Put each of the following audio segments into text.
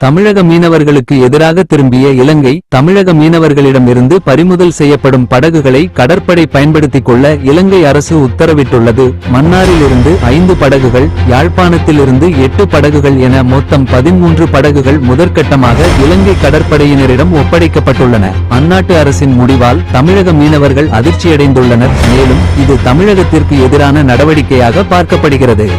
தமிழக மீனவர்களுக்கு எதிராக திரும்பிய இலங்கை தமிழக மீனவர்களிடமிருந்து பறிமுதல் செய்யப்படும் படகுகளை கடற்படை பயன்படுத்திக் கொள்ள இலங்கை அரசு உத்தரவிட்டுள்ளது. மன்னாரிலிருந்து ஐந்து படகுகள் யாழ்ப்பாணத்திலிருந்து எட்டு படகுகள் என மொத்தம் பதிமூன்று படகுகள் முதற்கட்டமாக இலங்கை கடற்படையினரிடம் ஒப்படைக்கப்பட்டுள்ளன. அந்நாட்டு அரசின் முடிவால் தமிழக மீனவர்கள் அதிர்ச்சியடைந்துள்ளனர். மேலும் இது தமிழகத்திற்கு எதிரான நடவடிக்கையாக பார்க்கப்படுகிறது.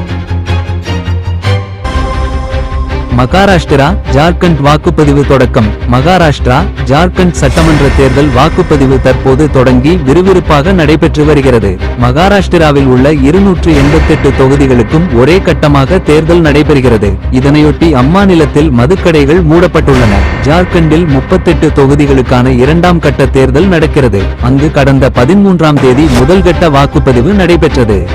மகாராஷ்டிரா ஜார்க்கண்ட் வாக்குப்பதிவு தொடக்கம். மகாராஷ்டிரா ஜார்க்கண்ட் சட்டமன்ற தேர்தல் வாக்குப்பதிவு தற்போது தொடங்கி விறுவிறுப்பாக நடைபெற்று வருகிறது. மகாராஷ்டிராவில் உள்ள இருநூற்று எண்பத்தெட்டு தொகுதிகளுக்கும் ஒரே கட்டமாக தேர்தல் நடைபெறுகிறது. இதனையொட்டி அம்மாநிலத்தில் மதுக்கடைகள் மூடப்பட்டுள்ளன. ஜார்க்கண்டில் முப்பத்தெட்டு தொகுதிகளுக்கான இரண்டாம் கட்ட தேர்தல் நடக்கிறது. அங்கு கடந்த பதிமூன்றாம் தேதி முதல் கட்ட வாக்குப்பதிவு நடைபெற்றது.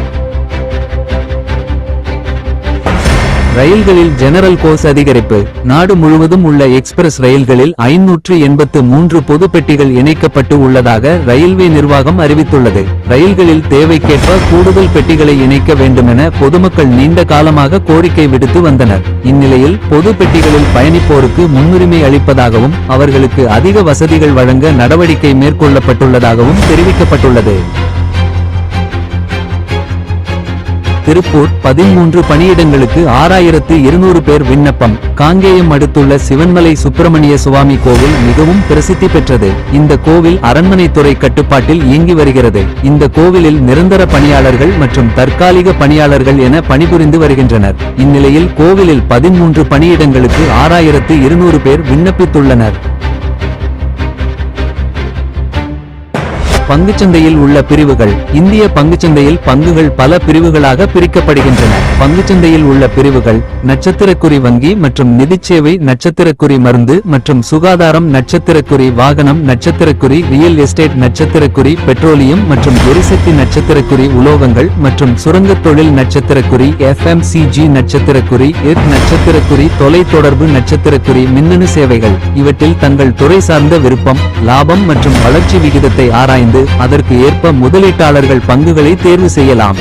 ரயில்களில் ஜெனரல் கோஸ் அதிகரிப்பு. நாடு முழுவதும் உள்ள எக்ஸ்பிரஸ் ரயில்களில் ஐநூற்று எண்பத்து மூன்று பொது பெட்டிகள் இணைக்கப்பட்டு உள்ளதாக ரயில்வே நிர்வாகம் அறிவித்துள்ளது. ரயில்களில் தேவைக்கேற்ப கூடுதல் பெட்டிகளை இணைக்க வேண்டுமென பொதுமக்கள் நீண்ட காலமாக கோரிக்கை விடுத்து வந்தனர். இந்நிலையில் பொது பெட்டிகளில் பயணிப்போருக்கு முன்னுரிமை அளிப்பதாகவும் அவர்களுக்கு அதிக வசதிகள் வழங்க நடவடிக்கை மேற்கொள்ளப்பட்டுள்ளதாகவும் தெரிவிக்கப்பட்டுள்ளது. திருப்பூர் பதிமூன்று பணியிடங்களுக்கு ஆறாயிரத்து இருநூறு பேர் விண்ணப்பம். காங்கேயம் அடுத்துள்ள சிவன்மலை சுப்பிரமணிய சுவாமி கோவில் மிகவும் பிரசித்தி பெற்றது. இந்த கோவில் அரண்மனைத்துறை கட்டுப்பாட்டில் இயங்கி வருகிறது. இந்த கோவிலில் நிரந்தர பணியாளர்கள் மற்றும் தற்காலிக பணியாளர்கள் என பணிபுரிந்து வருகின்றனர். இந்நிலையில் கோவிலில் பதிமூன்று பணியிடங்களுக்கு ஆறாயிரத்து இருநூறு பேர் விண்ணப்பித்துள்ளனர். பங்குச்சந்தையில் உள்ள பிரிவுகள். இந்திய பங்குச்சந்தையில் பங்குகள் பல பிரிவுகளாக பிரிக்கப்படுகின்றன. பங்குச்சந்தையில் உள்ள பிரிவுகள் நட்சத்திரக்குறி வங்கி மற்றும் நிதிச்சேவை நட்சத்திரக்குறி மருந்து மற்றும் சுகாதாரம் நட்சத்திரக்குறி வாகனம் நட்சத்திரக்குறி ரியல் எஸ்டேட் நட்சத்திரக்குறி பெட்ரோலியம் மற்றும் எரிசக்தி நட்சத்திரக்குறி உலோகங்கள் மற்றும் சுரங்கத் தொழில் நட்சத்திரக்குறி எஃப்எம்சிஜி நட்சத்திரக்குறி எட் நட்சத்திரக்குறி தொலைத்தொடர்பு நட்சத்திரக்குறி மின்னணு சேவைகள். இவற்றில் தங்கள் துறை சார்ந்த விருப்பம் லாபம் மற்றும் வளர்ச்சி விகிதத்தை ஆராய்ந்து அதற்கு ஏற்ப முதலீட்டாளர்கள் பங்குகளை தேர்வு செய்யலாம்.